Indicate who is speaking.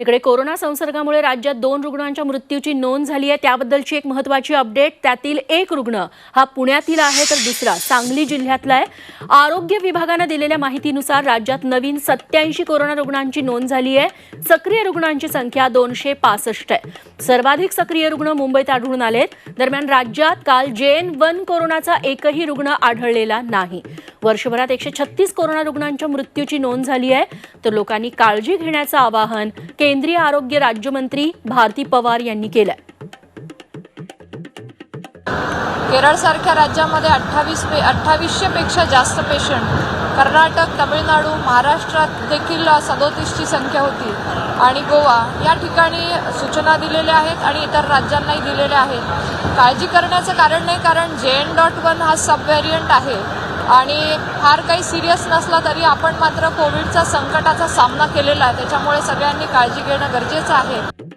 Speaker 1: इकडे कोरोना संसर्गामुळे राज्यात दोन रुग्णांच्या मृत्यूची नोंद झाली आहे. त्याबद्दलची एक महत्वाची अपडेट त्यातील एक रुग्ण हा पुण्यातील आहे तर दुसरा सांगली जिल्ह्यातला आहे. आरोग्य विभागानं दिलेल्या माहितीनुसार राज्यात नवीन सत्याऐंशी कोरोना रुग्णांची नोंद झाली आहे. सक्रिय रुग्णांची संख्या दोनशे पासष्ट आहे. सर्वाधिक सक्रिय रुग्ण मुंबईत आढळून आलेत. दरम्यान राज्यात काल जेन वन कोरोनाचा एकही रुग्ण आढळलेला नाही. वर्षभरात एकशे छत्तीस कोरोना रुग्णांच्या मृत्यूची नोंद झाली आहे. तर लोकांनी काळजी घेण्याचं आवाहन केंद्रीय आरोग्य राज्यमंत्री भारती पवार यांनी केलंय.
Speaker 2: केरळसारख्या राज्यामध्ये अठ्ठावीस पे अठ्ठावीसशेपेक्षा जास्त पेशंट कर्नाटक तामिळनाडू महाराष्ट्रात देखील सदोतीसची संख्या होती. आणि गोवा या ठिकाणी सूचना दिलेल्या आहेत आणि इतर राज्यांनाही दिलेल्या आहेत. काळजी करण्याचं कारण नाही कारण जे एन डॉट वन हा सब व्हेरियंट आहे. आणि फार काही सिरियस नसला तरी आपण मात्र कोविडचा संकटाचा सामना केलेला आहे. त्याच्यामुळे सगळ्यांनी काळजी घेणं गरजेचं आहे.